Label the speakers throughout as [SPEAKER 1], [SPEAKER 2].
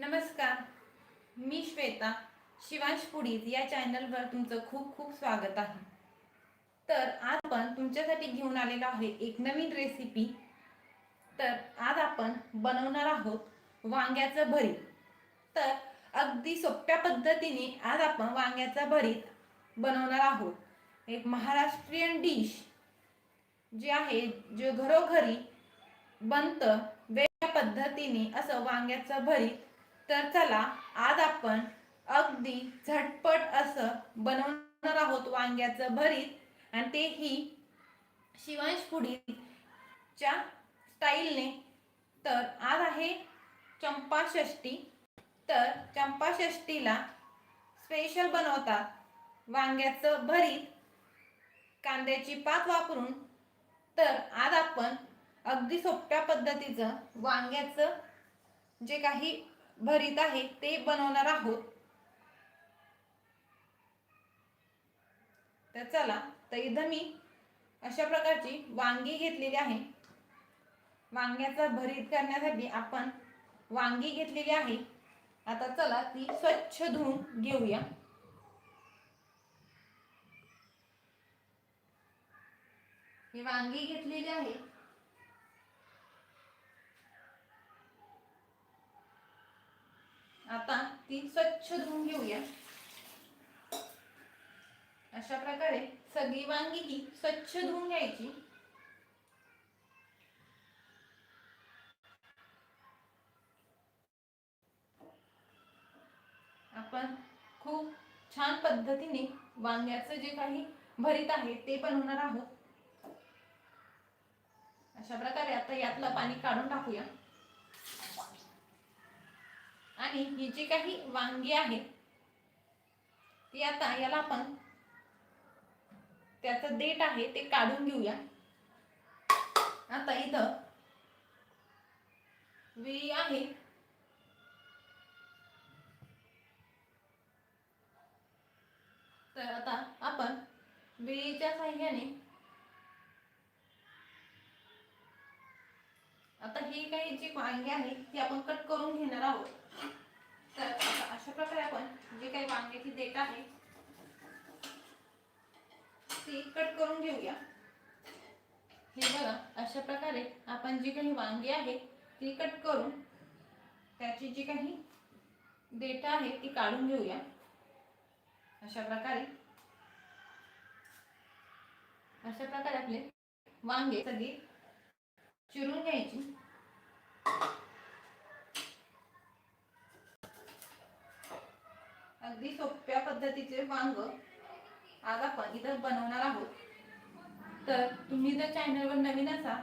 [SPEAKER 1] नमस्कार. मी श्वेता शिवांश पुडीज या चॅनलवर तुमचं खूप खूप स्वागत आहे. तर आज आपण तुमच्यासाठी घेऊन आलेलो आहे एक नवीन रेसिपी तर आज आपण बनवणार आहोत वांग्याचं भरीत. तर अगदी सोप्या पद्धतीने आज आपण वांग्याचा भरीत बनवणार आहोत. एक महाराष्ट्रीयन डिश जे आहे जे घरोघरी बनतं वेगळ्या पद्धतीने असं वांग्याचं भरीत तर चला आज आपण अगदी झटपट असं बनवणार आहोत वांग्याचं भरीत. आणि तेही शिवांश फुडीच्या स्टाईलने. तर आज आहे चंपाषष्टी तर चंपाषष्टीला स्पेशल बनवतात वांग्याचं भरीत. कांद्याची पात वापरून. तर आज आपण अगदी सोप्या पद्धतीचं वांग्याचं जे काही भरीत आहे ते बनवणार आहोत. तर चला तर इथं मी अशा प्रकारची वांगी घेतलेली आहे. वांग्याचा भरीत करण्यासाठी आपण वांगी घेतलेली आहे. आता चला ती स्वच्छ धुवून घेऊया. ही वांगी घेतलेली आहे. आता ती स्वच्छ धुवून घेऊया. अशा प्रकारे सगळी वांगी ही स्वच्छ धुवून घ्यायची. आपण खूप छान पद्धतीने वांग्याचं जे काही भरीत आहे ते बनवणार आहोत. अशा प्रकारे आता यातलं पाणी काढून टाकूया. आणि ही जी काही वांगी आहे ती आता याला आपण त्याचं देठ आहे ते काढून घेऊया. आता इथं वेळी आहे. तर आता आपण वेळीच्या साह्याने आता ही काही जी वांगी आहे ती आपण कट करून घेणार आहोत तर आता अशा प्रकारे आपण जे काही वांग्याची देठ आहे ती कट करून घेऊया हे बघा अशा प्रकारे आपण जी काही वांगी आहे ती कट करून त्याची जी काही डेटा आहे ती काढून घेऊया. अशा प्रकारे. अशा प्रकारे आपले वांगे सगळी चिरून घ्यायची. अगदी सोप्या पद्धतीचे वांग आज आपण इथं बनवणार आहोत. तर तुम्ही जर चॅनलवर नवीन असाल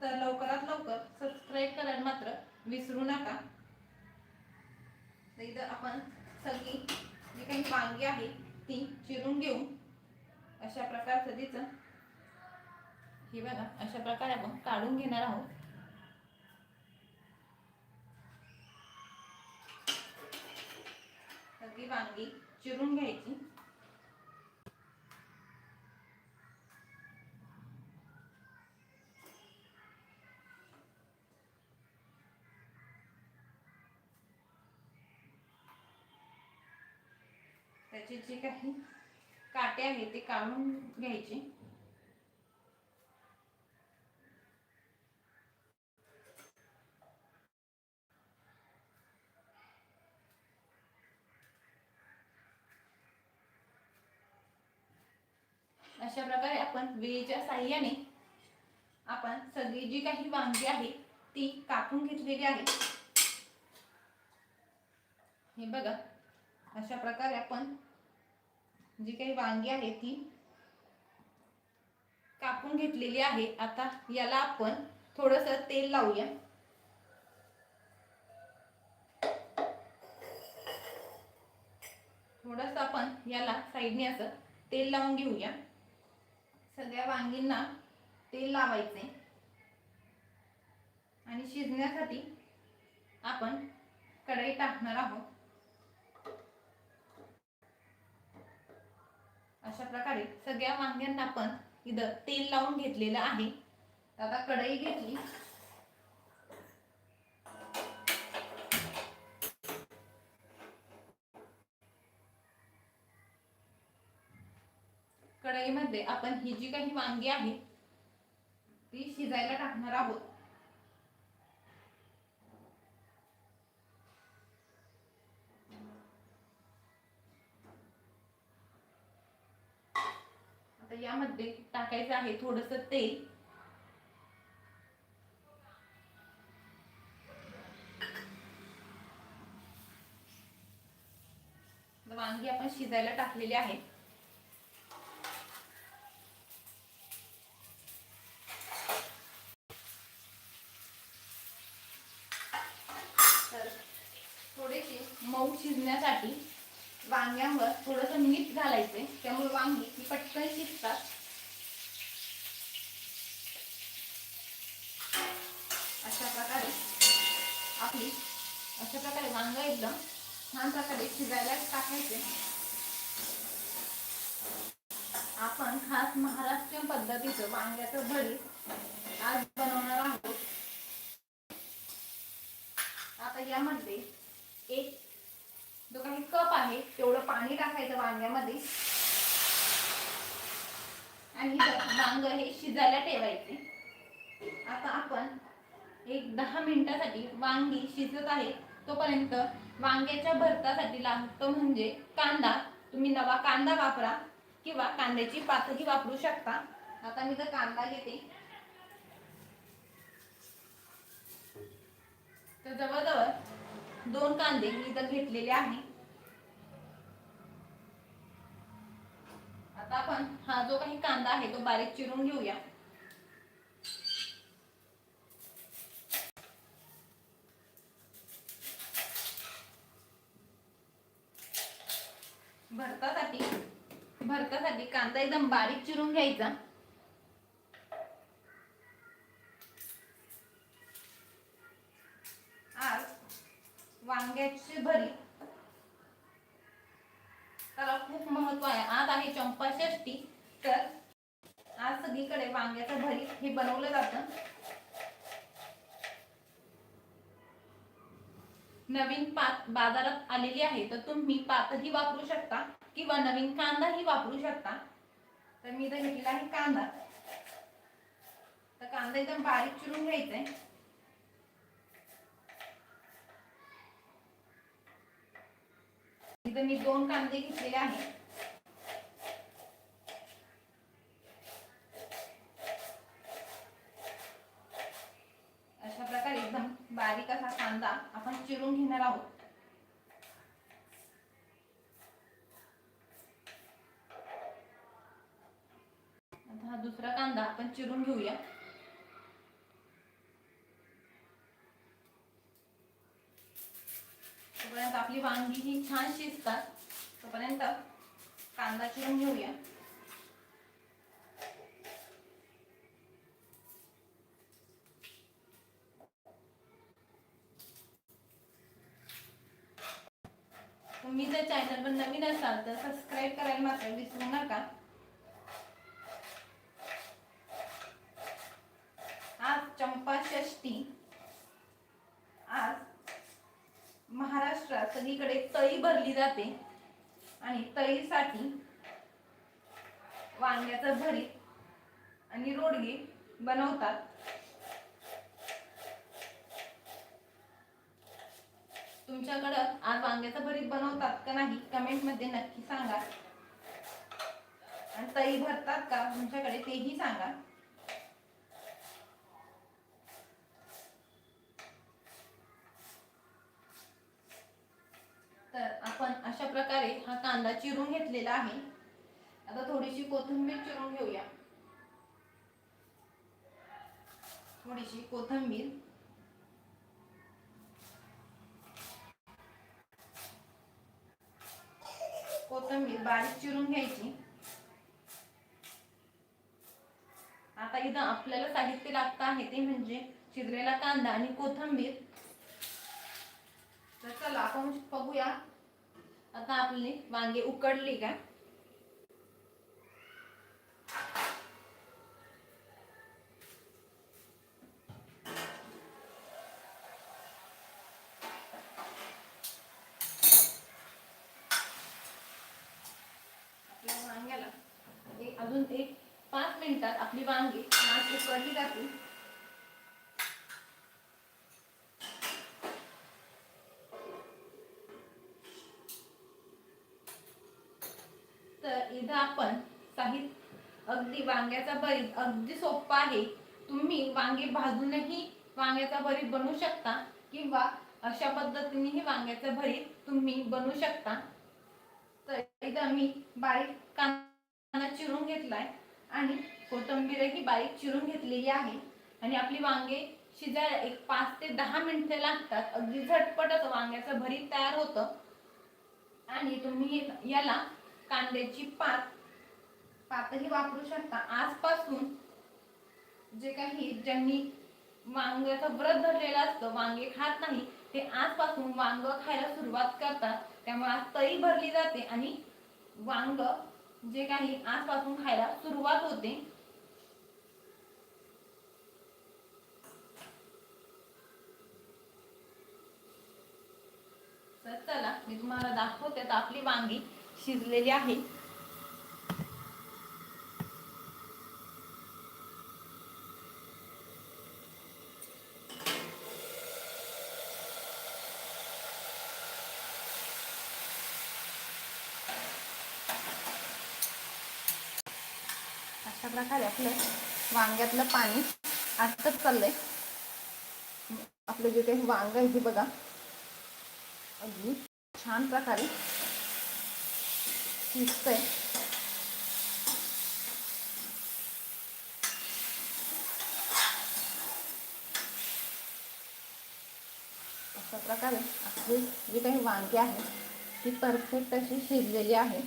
[SPEAKER 1] तर लवकरात लवकर सबस्क्राईब करायला मात्र विसरू नका. तर इथं आपण सगळी जी काही वांगी आहे ती चिरून घेऊ. अशा प्रकारचं तिचं हे बघा अशा प्रकारे आपण काढून घेणार आहोत. सगळी वांगी चिरून घ्यायची. त्याचे जे काही काटे आहे ते काढून घ्यायचे. अशा प्रकारे आपण वेळेच्या साह्याने आपण सगळी जी काही वांगी आहे ती कापून घेतलेली आहे. हे बघा अशा प्रकारे आपण जी काही वांगी आहे ती कापून घेतलेली आहे. आता याला आपण थोडस तेल लावूया. थोडस आपण याला साईडने असं तेल लावून घेऊया. सगळ्या वांगींना तेल लावायचे आणि शिजण्यासाठी आपण कढई टाकणार आहोत. अशा प्रकारे सगळ्या वांग्यांना आपण इथं तेल लावून घेतलेलं आहे. आता कढई घेतली. कढईमध्ये आपण ही जी काही वांगी आहे ती शिजायला टाकणार आहोत. यामध्ये टाकायचं आहे थोडस तेल. वांगी आपण शिजायला टाकलेली आहे. तर थोडेसे मऊ शिजण्यासाठी वांग्यावर थोडस मीठ घालायचे त्यामुळे वांगी ही पटकन शिजतात. अशा प्रकारे आपली अशा प्रकारे वांग एकदम छान प्रकारे शिजायला टाकायचे. आपण खास महाराष्ट्रीयन पद्धतीचं वांग्याचं भरीत आज बनवणार आहोत. आता यामध्ये एक जो काही कप आहे तेवढं पाणी टाकायचं वांग्यामध्ये. आणि वांग हे शिजायला ठेवायचे. आता आपण एक दहा मिनिटासाठी वांगी शिजत आहे तोपर्यंत वांग्याच्या भरतासाठी लागतो म्हणजे कांदा. तुम्ही नवा कांदा वापरा किंवा कांद्याची पातही वापरू शकता. आता मी तर कांदा घेते. तर जवळजवळ दोन कांदे मी इथं घेतलेले आहे. आता आपण हा जो काही कांदा आहे तो बारीक चिरून घेऊया. भरतासाठी भरतासाठी कांदा एकदम बारीक चिरून घ्यायचा आज वांग्याची भरीत त्याला खूप महत्त्व आहे आज आहे चंपाषष्ठी तर आज सगळीकडे वांग्याचं भरीत हे बनवलं जातं नवीन पात बाजारात आलेली आहे तर तुम्ही पातही वापरू शकता किंवा नवीन कांदाही वापरू शकता. तर मी इथं घेतलेला आहे कांदा. तर कांदा एकदम बारीक चिरून घ्यायचा आहे इथं मी दोन कांदे घेतलेले आहेत अशा प्रकारे एकदम बारीक असा कांदा आपण चिरून घेणार आहोत आता हा दुसरा कांदा आपण चिरून घेऊया. तोपर्यंत आपली वांगी ही छान शिजतात. तोपर्यंत कांदा चिरून घेऊया. तुम्ही जर चॅनलवर नवीन असाल तर सबस्क्राईब करायला मात्र विसरू नका. तळी भरली जाते. आणि तळीसाठी वांग्याचं भरीत आणि रोडगे बनवतात. तुमच्याकडं आज वांग्याचं भरीत बनवतात का नाही कमेंटमध्ये नक्की सांगा. आणि तळी भरतात का तुमच्याकडे तेही सांगा. चिरून घेतलेला आहे. आता थोडीशी कोथिंबीर चिरून घेऊया. थोडीशी कोथिंबीर. कोथिंबीर बारीक चिरून घ्यायची. आता इथं आपल्याला साहित्य लागतं आहे ते म्हणजे चिरलेला कांदा आणि कोथिंबीर. तर चला आपण बघूया. आता आपली वांगे उकडली का? आपल्या वांग्याला अजून एक पाच मिनिटात आपली वांगी तर इथं आपण साहित्य अगदी वांग्याचा भरीत अगदी सोपा आहे. तुम्ही वांगे भाजूनही वांग्याचा भरीत बनवू शकता किंवा अशा पद्धतीनेही वांग्याचा भरीत तुम्ही बनवू शकता. तर इथं मी बारीक कांदा चिरून घेतलाय आणि कोथंबीरही बारीक चिरून घेतलेली आहे. आणि आपली वांगे शिजायला एक पाच ते दहा मिनिटे लागतात. अगदी झटपटच वांग्याचं भरीत तयार होतं. आणि तुम्ही याला कांद्याची पात. पातही वापरू शकता. आजपासून जे काही ज्यांनी वांग्याचं व्रत धरलेलं असतं वांगे खात नाही ते आजपासून वांग खायला सुरुवात करतात. त्यामुळे आज तळी भरली जाते आणि वांग जे काही आजपासून खायला सुरुवात होते. तर चला मी तुम्हाला दाखवते तर आपली वांगी. शिजलेली आहे. अशा प्रकारे आपलं वांग्यातलं पाणी आटत चाललंय. आपलं जे काही वांग आहे हे बघा. अगदी छान प्रकारे शिजतंय अशा प्रकारे आपली जी काही वांगी आहे ती परफेक्ट अशी शिजलेली आहे.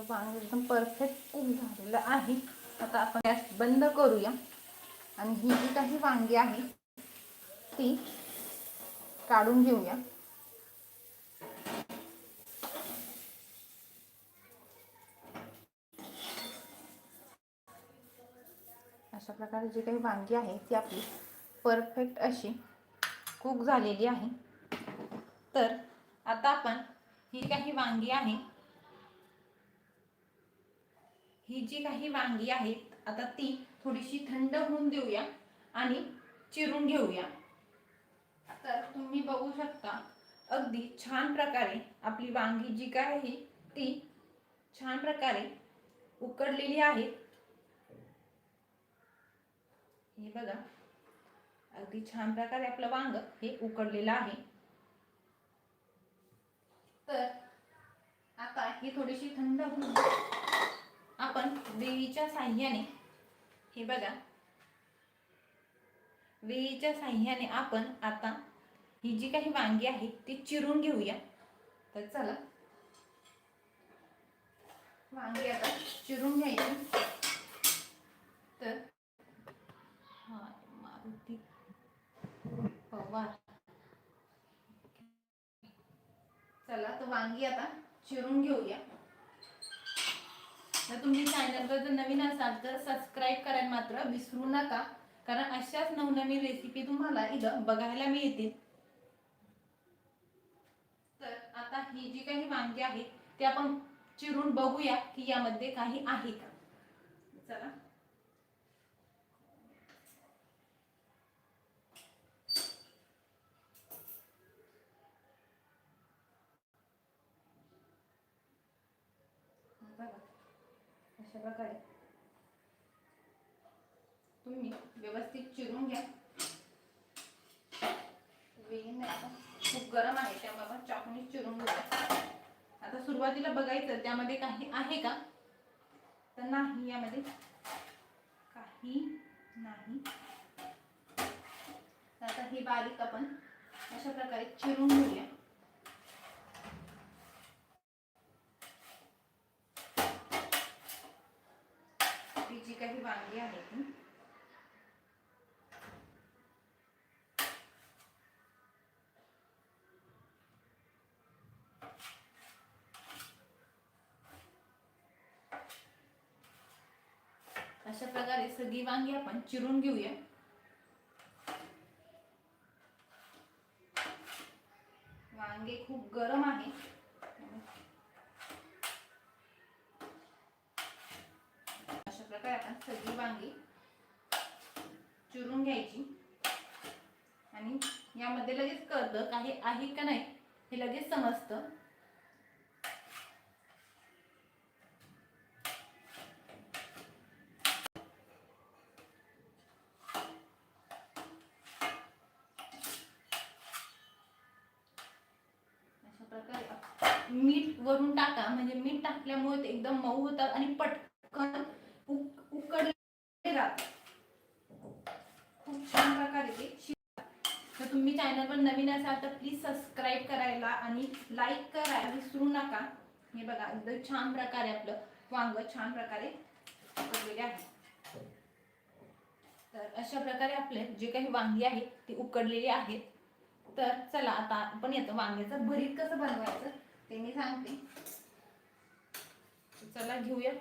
[SPEAKER 1] आपलं पाणी एकदम परफेक्ट कुक झालेलं आहे. आता आपण गॅस बंद करूया. आणि ही जी काही वांगी आहे ती काढून घेऊया. अशा प्रकारे जी काही वांगी आहे ती आपली परफेक्ट अशी कुक झालेली आहे. तर आता आपण ही काही वांगी आहे ही जी काही वांगी आहेत आता ती थोडीशी थंड होऊन देऊया आणि चिरून घेऊया. तर तुम्ही बघू शकता अगदी छान प्रकारे आपली वांगी जी काय आहे ती छान प्रकारे उकडलेली आहे. हे बघा अगदी छान प्रकारे आपलं वांग हे उकडलेलं आहे. तर आता ही थोडीशी थंड होऊन आपण वेळीच्या साह्याने हे बघा. वेळीच्या साह्याने आपण आता ही जी काही वांगी आहे ती चिरून घेऊया. तर चला. वांगी आता चिरून घ्यायची. तर हा मारुती. पवार. चला तर वांगी आता चिरून घेऊया. तर तुम्ही चॅनलवर जर नवीन असाल तर सबस्क्राईब करायला मात्र विसरू नका. कारण अशाच नवनवीन रेसिपी तुम्हाला इथं बघायला मिळतील. तर आता ही जी काही वांगी आहे ती आपण चिरून बघूया की यामध्ये काही आहे का. चला बघा अशा प्रकारे. तुम्ही व्यवस्थित चिरून घ्या. वेळ खूप गरम आहे त्यामुळे आपण चाकूने चिरून घेऊया आता सुरुवातीला बघायचं त्यामध्ये काही आहे का? तर नाही यामध्ये काही नाही. तर आता हे बारीक आपण अशा प्रकारे चिरून घेऊया ती जी काही वांगी आहे अशा प्रकारे सगळी वांगी आपण चिरून घेऊया. वांगे खूप गरम आहे अशा प्रकारे आपण चांगली चिरून घ्यायची. आणि यामध्ये लगेच कळतं काही आहे का नाही हे लगेच समजतं. अशा प्रकारे मीठ वरून टाका. म्हणजे मीठ टाकल्यामुळे ते एकदम मऊ होतात आणि पटकन राहतात खूप छान प्रकारे ते शिजतात. तर तुम्ही चॅनलवर नवीन असाल तर प्लीज सबस्क्राईब करायला आणि लाईक करायला विसरू नका. हे बघा एकदम छान प्रकारे आपलं वांग छान प्रकारे उकडलेले आहे. तर अशा प्रकारे आपले जे काही वांगी आहेत ते उकडलेली आहेत. तर चला आता आपण येतो वांग्याचं भरीत कसं बनवायचं ते मी सांगते. चला घेऊया.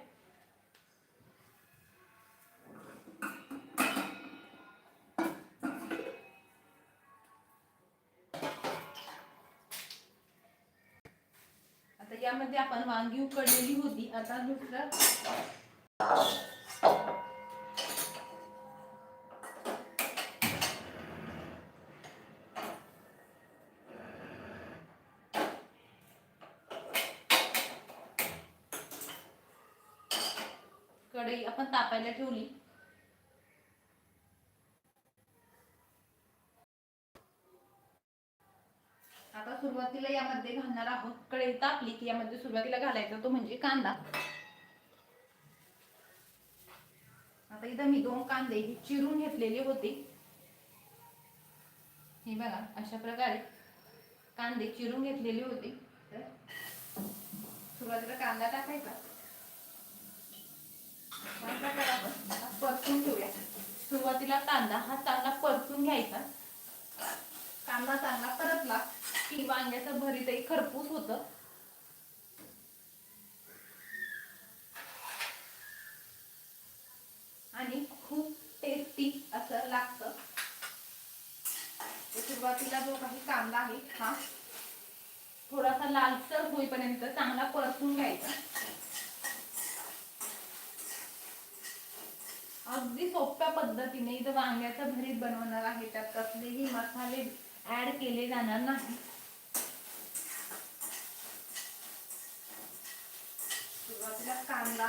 [SPEAKER 1] मध्ये आपण वांगी उकडलेली होती. आता दुसरं कढई आपण तापायला ठेवली. सुरुवातीला यामध्ये घालणार आहोत. कढई तापली की यामध्ये सुरुवातीला घालायचा तो म्हणजे कांदा. आता इथं मी दोन कांदे चिरून घेतलेले होते. हे बघा अशा प्रकारे कांदे चिरून घेतलेले होते. तर सुरुवातीला कांदा टाकायचा. आपण परतून ठेवूया सुरुवातीला कांदा हा चांगला परतून घ्यायचा. कांदा चांगला परतला की वांग्याचं भरीतही खरपूस होतं. आणि खूप टेस्टी असं लागतं. सुरुवातीला जो काही कांदा आहे हा थोडासा लालसर होईपर्यंत चांगला परतून घ्यायचा. अगदी सोप्या पद्धतीने इथं वांग्याचं भरीत बनवणार आहे. त्यात कसलेही मसाले ऍड केले जाणार नाही. सुरुवातीला कांदा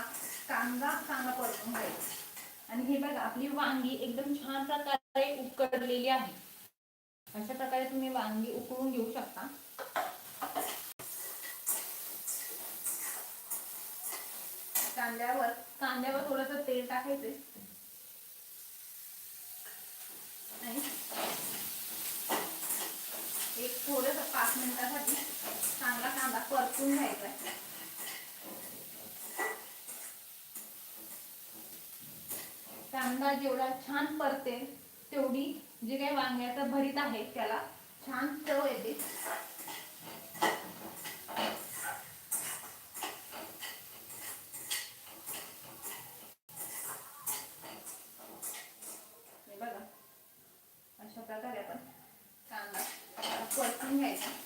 [SPEAKER 1] कांदा चांगला परतून घ्यायचा. आणि हे बघा आपली वांगी एकदम छान प्रकारे उकडलेली आहे. अशा प्रकारे तुम्ही वांगी उकळून घेऊ शकता. कांद्यावर कांद्यावर थोडस तेल टाकायचे आणि एक थोडस पाच मिनिटासाठी चांगला कांदा परतून घ्यायचा आहे कांदा जेवढा छान परते तेवढी जे काही वांग्याचं भरीत आहे त्याला छान चव येते हे बघा अशा प्रकारे आपण कांदा परतून घ्यायचा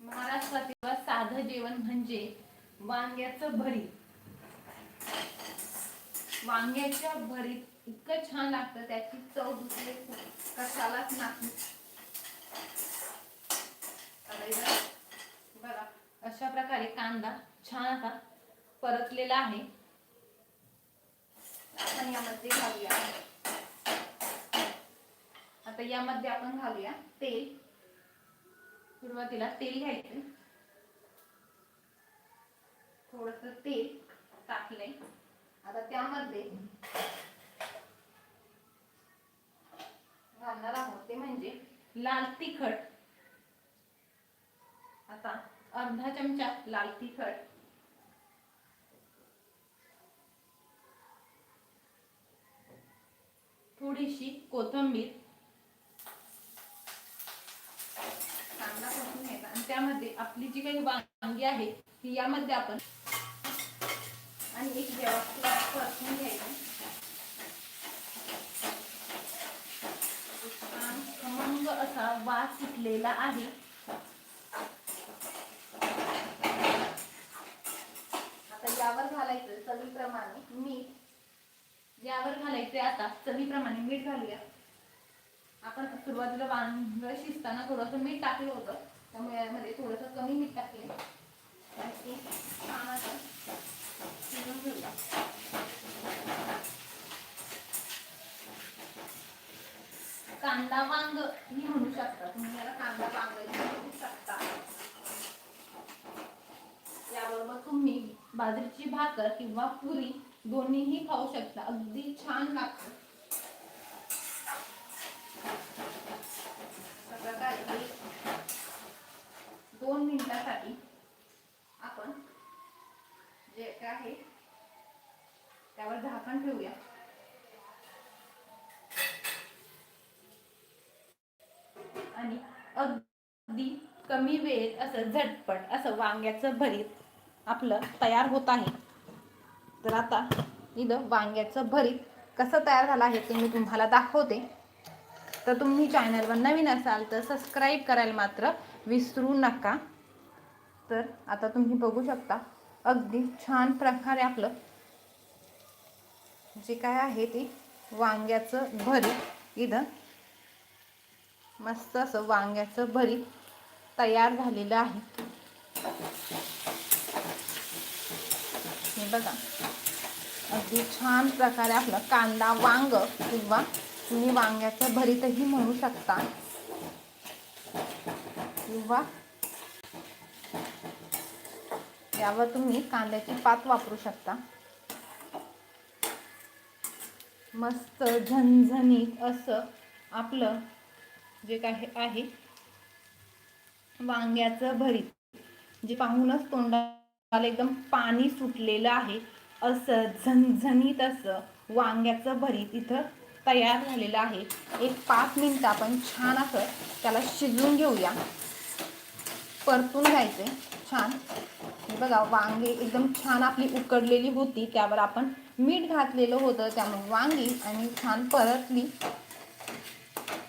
[SPEAKER 1] महाराष्ट्रातील साधं जेवण म्हणजे वांग्याचं भरीत वांग्याच्या भरीत इतकं छान लागतं त्याची चव दुसरे कशालाच नाही. बघा अशा प्रकारे कांदा छान आता परतलेला आहे. आपण यामध्ये घालूया. आता यामध्ये आपण घालूया तेल. सुरुवातीला तेल घ्यायचं. थोडस तेल टाकले आता त्यामध्ये घालणार आहोत ते म्हणजे लाल तिखट. आता अर्धा चमचा लाल तिखट. थोडीशी कोथिंबीर कांदा परतून घ्यायचा आणि त्यामध्ये आपली जी काही वांगी आहे ती यामध्ये आपण आणि एक परतून घ्यायचं. खमंग असा वास सुटलेला आहे. आता यावर घालायचं चवीप्रमाणे मीठ. यावर घालायचे आता चवीप्रमाणे मीठ घालूया. आपण सुरुवातीला वांग शिजताना थोडंसं मीठ टाकलं होतं. त्यामुळे यामध्ये थोडंसं कमी मीठ टाकेल आणि घेऊया. कांदा वांग ही म्हणू शकता. तुम्ही याला कांदा वांग म्हणू शकता. याबरोबर तुम्ही बाजरीची भाकर किंवा पुरी दोन्हीही खाऊ शकता. अगदी छान लागतं अशा प्रकारे एक दोन मिनिटासाठी आपण जे आहे त्यावर झाकण ठेवूया. आणि अगदी कमी वेळेत असं झटपट असं वांग्याचं भरीत आपलं तयार होत आहे. तर आता इथं वांग्याचं भरीत कसं तयार झालं आहे ते मी तुम्हाला दाखवते. तर तुम्ही चॅनलवर नवीन असाल तर सबस्क्राईब करायला मात्र विसरू नका. तर आता तुम्ही बघू शकता अगदी छान प्रकारे आपलं जे काय आहे ते वांग्याचं भरीत इथं मस्त असं वांग्याचं भरीत तयार झालेलं आहे. बघा अगदी छान प्रकारे आपलं कांदा वांग किंवा तुम्ही वांग्याचं भरीतही म्हणू शकता. किंवा यावर तुम्ही कांद्याची पात वापरू शकता. मस्त झणझणीत असं आपलं जे काही आहे वांग्याचं भरीत जे पाहूनच तोंडाला एकदम पाणी सुटलेलं आहे असं झणझणीत असं वांग्याचं भरीत इथं तयार झालेलं आहे. एक पाच मिनटं आपण छान असं त्याला शिजवून घेऊया. परतून घ्यायचे. छान. हे बघा वांगे एकदम छान आपली उकडलेली होती. त्यावर आपण मीठ घातलेलं होतं. त्यामुळे वांगी आणि छान परतली.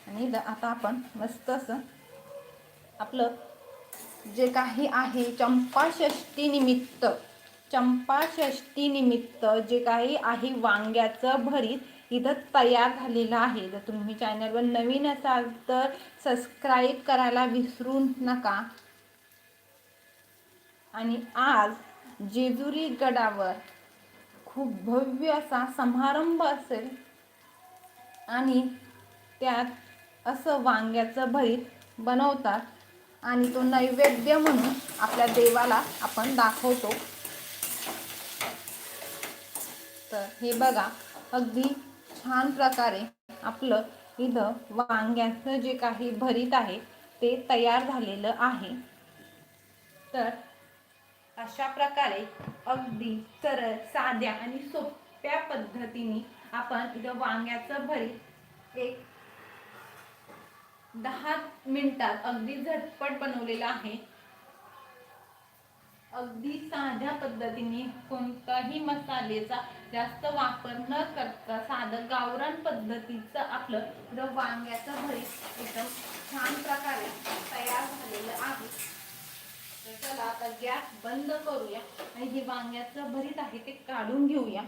[SPEAKER 1] आणि द- आता आपण मस्त असं आपलं जे काही आहे चंपाषष्ठी निमित्त निमित्त जे काही आहे वांग्याचं भरीत इथं तयार झालेलं आहे. जर तुम्ही चॅनलवर नवीन असाल तर सबस्क्राईब करायला विसरू नका. आणि आज जेजुरी गडावर खूप भव्य असा समारंभ असेल. आणि त्यात असं वांग्याचं भरीत बनवतात. आणि तो नैवेद्य म्हणून आपल्या देवाला आपण दाखवतो. तर हे बघा अगदी छान प्रकारे आपलं इथं वांग्याचं जे काही भरीत आहे ते तयार झालेलं आहे. तर अशा प्रकारे अगदी सरळ साध्या आणि सोप्या पद्धतीने आपण इथं वांग्याचं भरीत एक दहा मिनिटात अगदी झटपट बनवलेलं आहे. अगदी साध्या पद्धतीने कोणताही मसालेचा जास्त वापर न करता साधं गावरान पद्धतीचं आपलं वांग्याचं भरीत एकदम छान प्रकारे तयार झालेलं आहे. तर चला आता गॅस बंद करूया. आणि हे वांग्याचं भरीत आहे ते काढून घेऊया.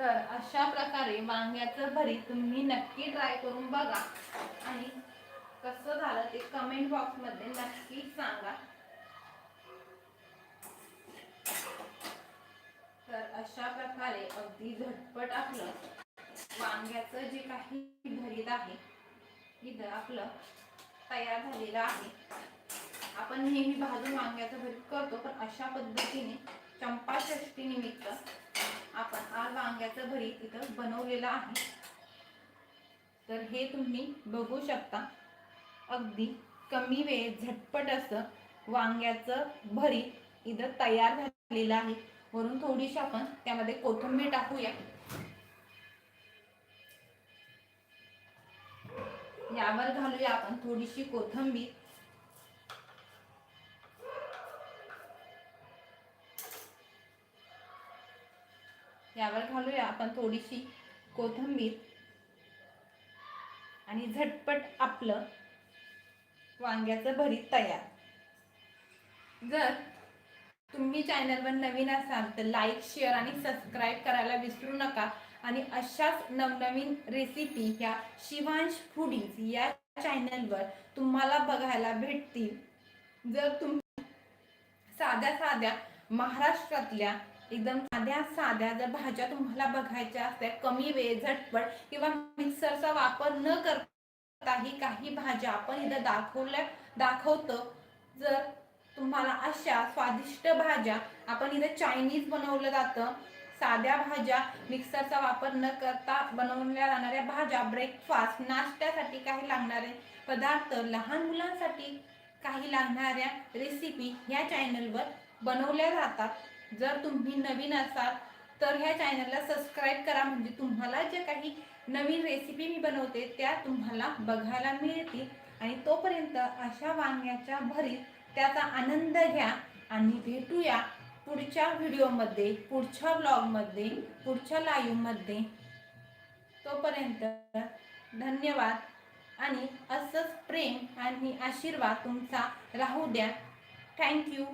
[SPEAKER 1] तर अशा प्रकारे वांग्याचं भरीत तुम्ही नक्की ट्राय करून बघा. आणि कसं झालं ते कमेंट बॉक्समध्ये नक्की सांगा. तर अशा प्रकारे अगदी झटपट आपलं वांग्याचं जे काही भरीत आहे इथं आपलं तयार झालेलं आहे. आपण नेहमी भाजून वांग्याचं भरीत करतो पण अशा पद्धतीने चंपाषष्ठी निमित्त आपण आज वांग्याचं भरीत इथं बनवलेलं आहे. तर हे तुम्ही बघू शकता. अगदी कमी वेळेत झटपट असं वांग्याचं भरीत इथं तयार झालेलं आहे. वरून थोडीशी आपण त्यामध्ये कोथिंबीर टाकूया. यावर घालूया आपण थोडीशी कोथिंबीर. यावर घालूया आपण थोडीशी कोथिंबीर. आणि झटपट आपलं वांग्याचं भरीत तयार. जर तुम्ही चॅनलवर नवीन असाल तर लाईक शेअर आणि सबस्क्राईब करायला विसरू नका. आणि अशाच नवनवीन रेसिपी ह्या शिवांश फुडीज या चॅनलवर तुम्हाला बघायला भेटतील. जर तुम्ही साध्या साध्या महाराष्ट्रातल्या एकदम साध्या साध्या जर भाज्या तुम्हाला बघायच्या असल्या कमी वेळ झटपट किंवा मिक्सरचा वापर न करताही काही भाज्या आपण इथं दाखवल्या दाखवतो. जर तुम्हाला अशा स्वादिष्ट भाज्या आपण इथं चायनीज बनवलं जातं साध्या भाज्या मिक्सरचा वापर न करता बनवल्या जाणाऱ्या भाज्या ब्रेकफास्ट नाश्त्यासाठी काही लागणारे पदार्थ लहान मुलांसाठी काही लागणाऱ्या रेसिपी ह्या चॅनलवर बनवल्या जातात. जर तुम्ही नवीन असाल तर ह्या चॅनलला सबस्क्राईब करा. म्हणजे तुम्हाला जे काही नवीन रेसिपी मी बनवते त्या तुम्हाला बघायला मिळतील. आणि तोपर्यंत अशा वांग्याच्या भरीत त्याचा आनंद घ्या आणि भेटूया. पुढच्या व्हिडिओमध्ये पुढच्या ब्लॉगमध्ये पुढच्या लाईव्हमध्ये तोपर्यंत धन्यवाद आणि असंच प्रेम आणि आशीर्वाद तुमचा राहू द्या. थँक्यू